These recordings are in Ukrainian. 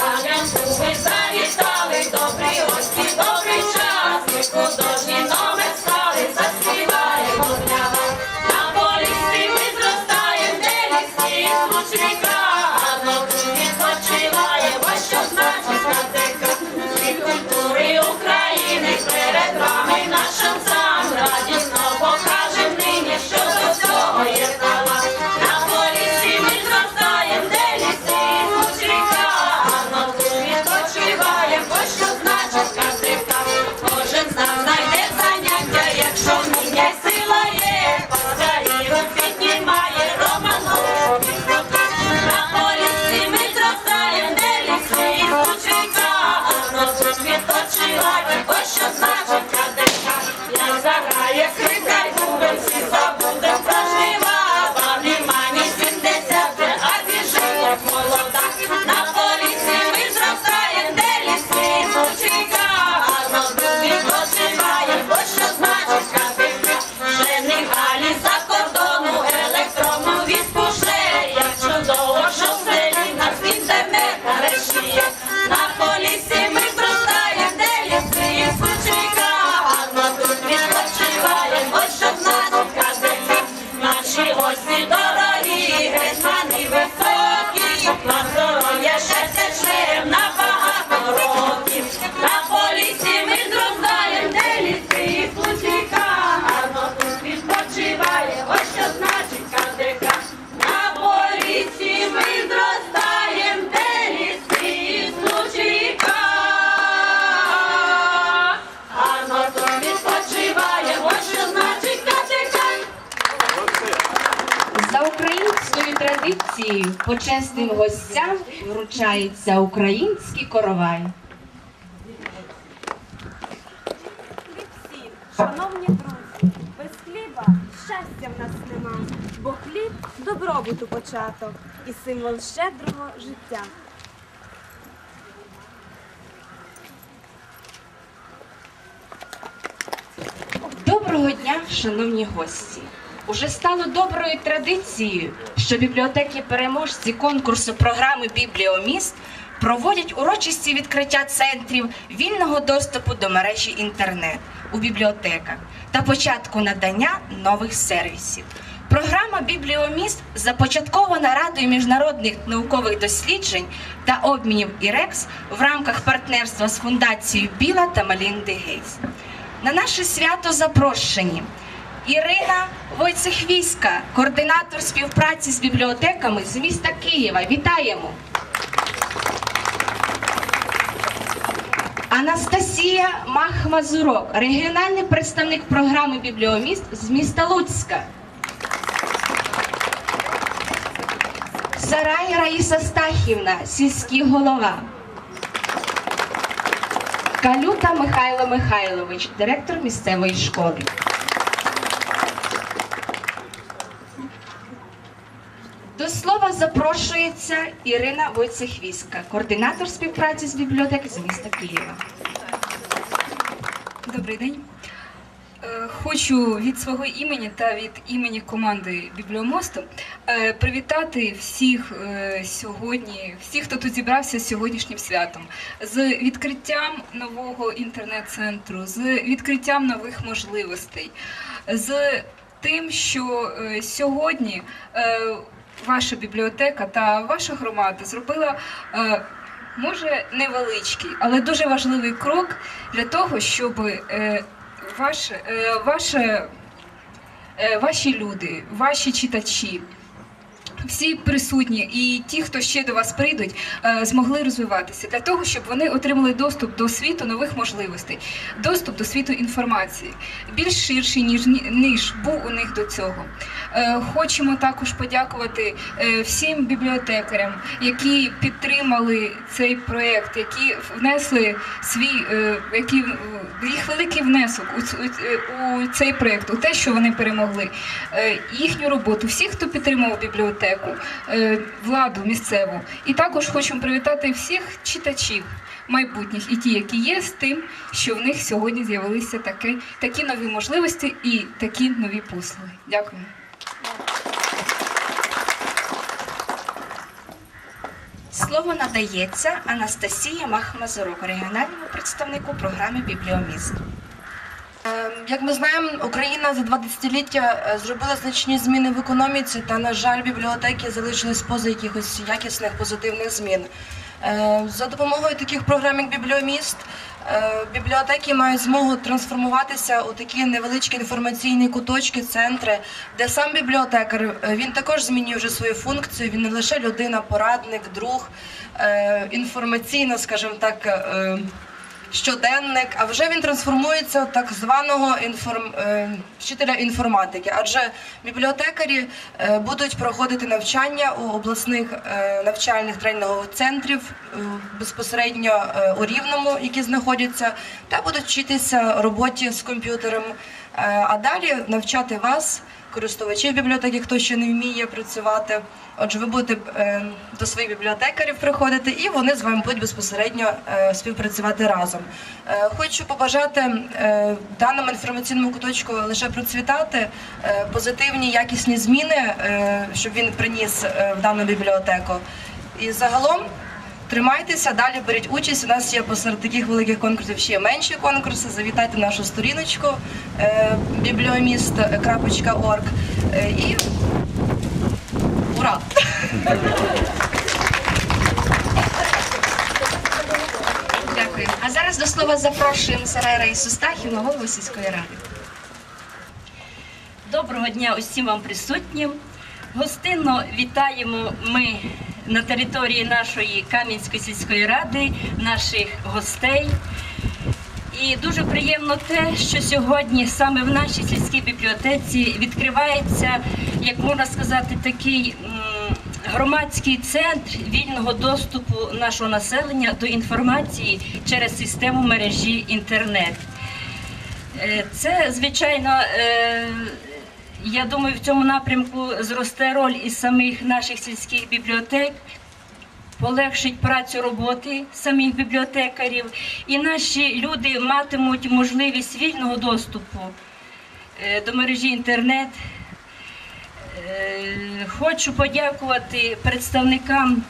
Галянку ви традицією почесним гостям вручається український коровай. всі, шановні друзі, без хліба щастя в нас нема, бо хліб добробуту початок і символ щедрого життя. Доброго дня, шановні гості! Уже стало доброю традицією, що бібліотеки переможці конкурсу програми Бібліоміст проводять урочисті відкриття центрів вільного доступу до мережі інтернет у бібліотеках та початку надання нових сервісів. Програма Бібліоміст започаткована Радою міжнародних наукових досліджень та обмінів ІРЕКС в рамках партнерства з фундацією Біла та Малінди Гейс. На наше свято запрошені Ірина Войцехвіська, координатор співпраці з бібліотеками з міста Києва. Вітаємо! Анастасія Махмазурок, регіональний представник програми Бібліоміст з міста Луцька. Сарай Раїса Стахівна, сільський голова. Калюта Михайло Михайлович, директор місцевої школи. До слова запрошується Ірина Войцехвіська, координатор співпраці з бібліотеки з міста Києва. Добрий день. Е, Хочу від свого імені та від імені команди Бібліомосту е, привітати всіх е, сьогодні, всіх, хто тут зібрався з сьогоднішнім святом, з відкриттям нового інтернет-центру, з відкриттям нових можливостей, з тим, що сьогодні ваша бібліотека та ваша громада зробила. е, Може невеличкий, але дуже важливий крок для того, щоб ваш ваше, е, ваше, е, ваші люди, ваші читачі, всі присутні. І ті, хто ще до вас прийдуть, е, змогли розвиватися для того, щоб вони отримали доступ до світу нових можливостей, доступ до світу інформації, більш ширший ніж ніж був у них до цього. Е, Хочемо також подякувати е, всім бібліотекарям, які підтримали цей проект, які внесли свій які, їх великий внесок у, у- цей проект, у те, що вони перемогли, їхню роботу, всіх, хто підтримував бібліотеку, е, владу місцеву. І також хочемо привітати всіх читачів, майбутніх, і ті, які є, з тим, що в них сьогодні з'явилися такі, такі нові можливості і такі нові послуги. Дякую. Слово надається Анастасії Махмазурук, регіональному представнику програми Бібліоміст. Як ми знаємо, Україна за два десятиліття е, зробила значні зміни в економіці, та, на жаль, бібліотеки залишились поза якихось якісних позитивних змін. Е, За допомогою таких програм, як Бібліоміст, е, бібліотеки мають змогу трансформуватися у такі невеличкі інформаційні куточки, центри, де сам бібліотекар він також змінює вже свою функцію. Він не лише людина, порадник, друг, інформаційно, скажімо так. Щоденник, а вже він трансформується в так званого інформ... е, вчителя інформатики. Адже бібліотекарі е, будуть проходити навчання у обласних е, навчальних тренінгових центрів безпосередньо у Рівному, які знаходяться, та будуть вчитися роботі з комп'ютером. А далі навчати вас, користувачів бібліотеки, хто ще не вміє працювати. Отже, ви будете е, до своїх бібліотекарів приходити, і вони з вами будуть безпосередньо е, співпрацювати разом. Е, Хочу побажати даному інформаційному куточку лише процвітати, позитивні якісні зміни, щоб він приніс в дану бібліотеку. І загалом. Тримайтеся, далі беріть участь. У нас є посеред таких великих конкурсів ще менші конкурси. Завітайте нашу сторіночку е, bibliomist.org е, і ура! Дякую. А зараз до слова запрошуємо Сарай Раїсу Стахівну, голову сільської ради. Доброго дня усім вам присутнім. Гостинно вітаємо ми на території нашої Кам'янської сільської ради, наших гостей. І дуже приємно те, що сьогодні саме в нашій сільській бібліотеці відкривається, як можна сказати, такий громадський центр вільного доступу нашого населення до інформації через систему мережі інтернет. Е, Це, звичайно, я думаю, в цьому напрямку зросте роль і самих наших сільських бібліотек, полегшить працю роботи самих бібліотекарів, і наші люди матимуть можливість вільного доступу е, до мережі інтернет. Е, Хочу подякувати представникам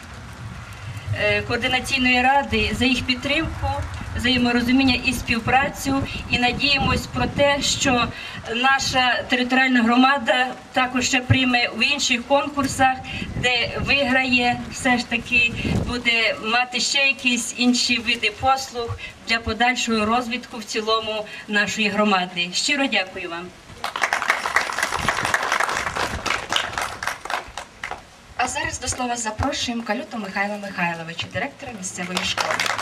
е, координаційної ради за їх підтримку, взаєморозуміння і співпрацю. І надіємось про те, що наша територіальна громада також ще прийме в інших конкурсах, де виграє, все ж таки буде мати ще якісь інші види послуг для подальшого розвитку в цілому нашої громади. Щиро дякую вам. А зараз до слова запрошуємо Калюту Михайла Михайловича, директора місцевої школи.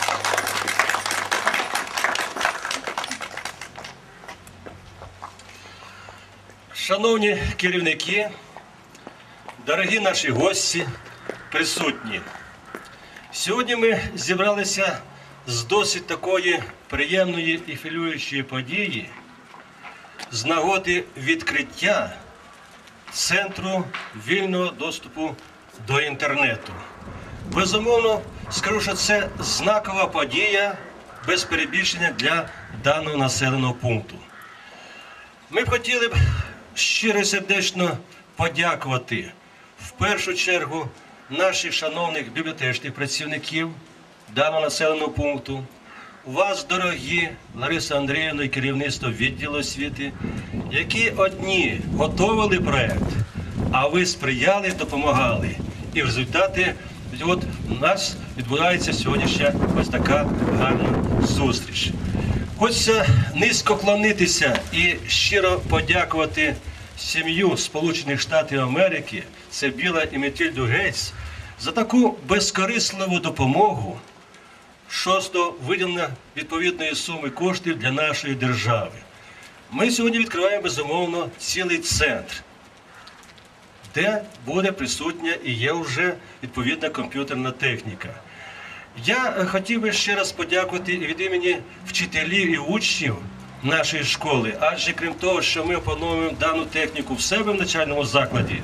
Шановні керівники, дорогі наші гості, присутні. Сьогодні ми зібралися з досить такої приємної і хвилюючої події з нагоди відкриття Центру вільного доступу до інтернету. Безумовно, скажу, що це знакова подія без перебільшення для даного населеного пункту. Ми б хотіли б щиро сердечно подякувати в першу чергу наших шановних бібліотечних працівників даного населеного пункту. Вас, дорогі Лариса Андріївна і керівництво відділу освіти, які одні готовили проект, а ви сприяли, допомагали. І в результаті от у нас відбувається сьогоднішня ось така гарна зустріч. Хочеться низько клонитися і щиро подякувати сім'ю Сполучених Штатів Америки, це Біла і Метільду Гейтс, за таку безкорисливу допомогу щодо виділення відповідної суми коштів для нашої держави. Ми сьогодні відкриваємо безумовно цілий центр, де буде присутня і є вже відповідна комп'ютерна техніка. Я е, хотів би ще раз подякувати від імені вчителів і учнів нашої школи, адже крім того, що ми опановуємо дану техніку в себе в навчальному закладі,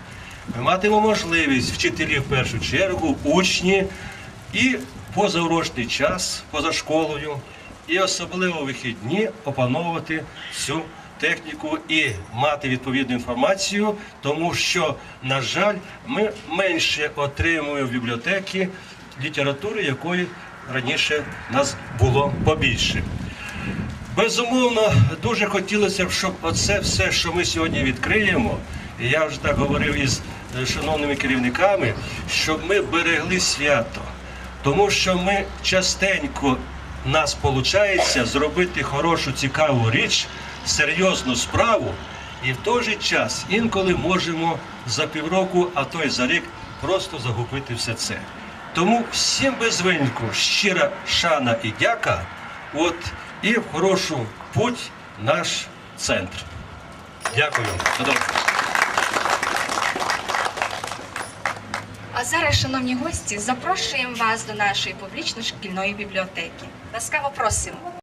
ми матимемо можливість вчителі в першу чергу, учні і позаурочний час, поза школою і особливо вихідні опановувати цю техніку і мати відповідну інформацію, тому що, на жаль, ми менше отримуємо в бібліотеки літератури, якої раніше нас було побільше. Безумовно, дуже хотілося б, щоб оце все, що ми сьогодні відкриємо, і я вже так говорив із е, шановними керівниками, щоб ми берегли свято. Тому що ми частенько нас виходить зробити хорошу, цікаву річ, серйозну справу, і в той же час інколи можемо за півроку, а то й за рік просто загубити все це. Тому всім без винятку щира шана і дяка. От і в хорошу путь наш центр. Дякую. А зараз, шановні гості, запрошуємо вас до нашої публічно-шкільної бібліотеки. Ласкаво просимо.